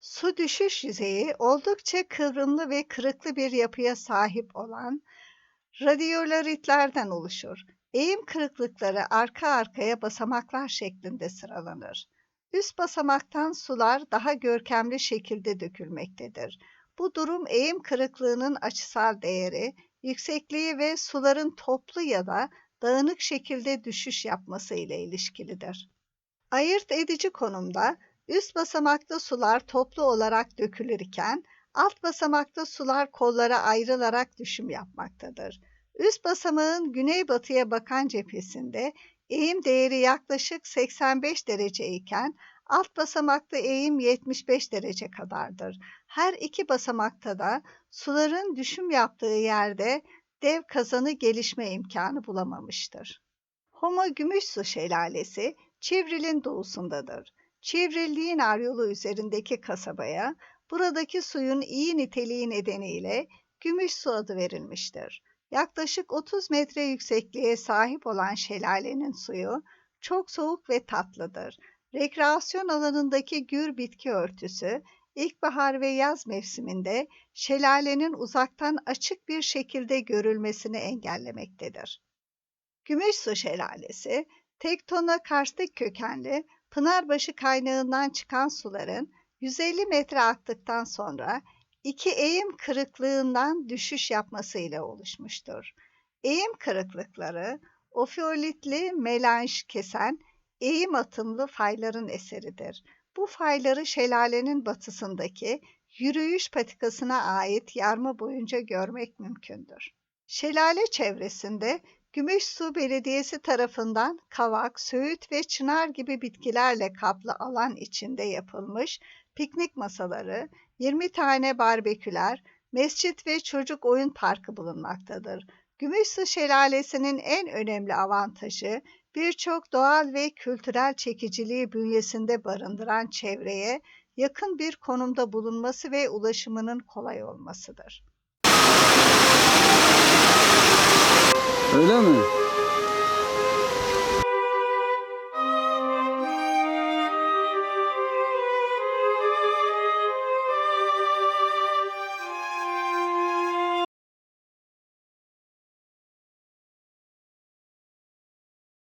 Su düşüş yüzeyi oldukça kıvrımlı ve kırıklı bir yapıya sahip olan radyolaritlerden oluşur. Eğim kırıklıkları arka arkaya basamaklar şeklinde sıralanır. Üst basamaktan sular daha görkemli şekilde dökülmektedir. Bu durum eğim kırıklığının açısal değeri, yüksekliği ve suların toplu ya da dağınık şekilde düşüş yapması ile ilişkilidir. Ayırt edici konumda üst basamakta sular toplu olarak dökülürken alt basamakta sular kollara ayrılarak düşüm yapmaktadır. Üst basamağın güneybatıya bakan cephesinde eğim değeri yaklaşık 85 derece iken alt basamakta eğim 75 derece kadardır. Her iki basamakta da suların düşüm yaptığı yerde dev kazanı gelişme imkanı bulamamıştır. Homo Gümüşsu Şelalesi Çivril'in doğusundadır. Çivril Linar yolu üzerindeki kasabaya buradaki suyun iyi niteliği nedeniyle Gümüşsu adı verilmiştir. Yaklaşık 30 metre yüksekliğe sahip olan şelalenin suyu çok soğuk ve tatlıdır. Rekreasyon alanındaki gür bitki örtüsü ilkbahar ve yaz mevsiminde şelalenin uzaktan açık bir şekilde görülmesini engellemektedir. Gümüşsu Şelalesi, tektona karstik kökenli Pınarbaşı kaynağından çıkan suların 150 metre aktıktan sonra iki eğim kırıklığından düşüş yapmasıyla oluşmuştur. Eğim kırıklıkları ofiolitli melanj kesen eğim atımlı fayların eseridir. Bu fayları şelalenin batısındaki yürüyüş patikasına ait yarma boyunca görmek mümkündür. Şelale çevresinde Gümüşsu Belediyesi tarafından kavak, söğüt ve çınar gibi bitkilerle kaplı alan içinde yapılmış piknik masaları, 20 tane barbeküler, mescit ve çocuk oyun parkı bulunmaktadır. Gümüşsu Şelalesi'nin en önemli avantajı birçok doğal ve kültürel çekiciliği bünyesinde barındıran çevreye yakın bir konumda bulunması ve ulaşımının kolay olmasıdır. Öyle mi?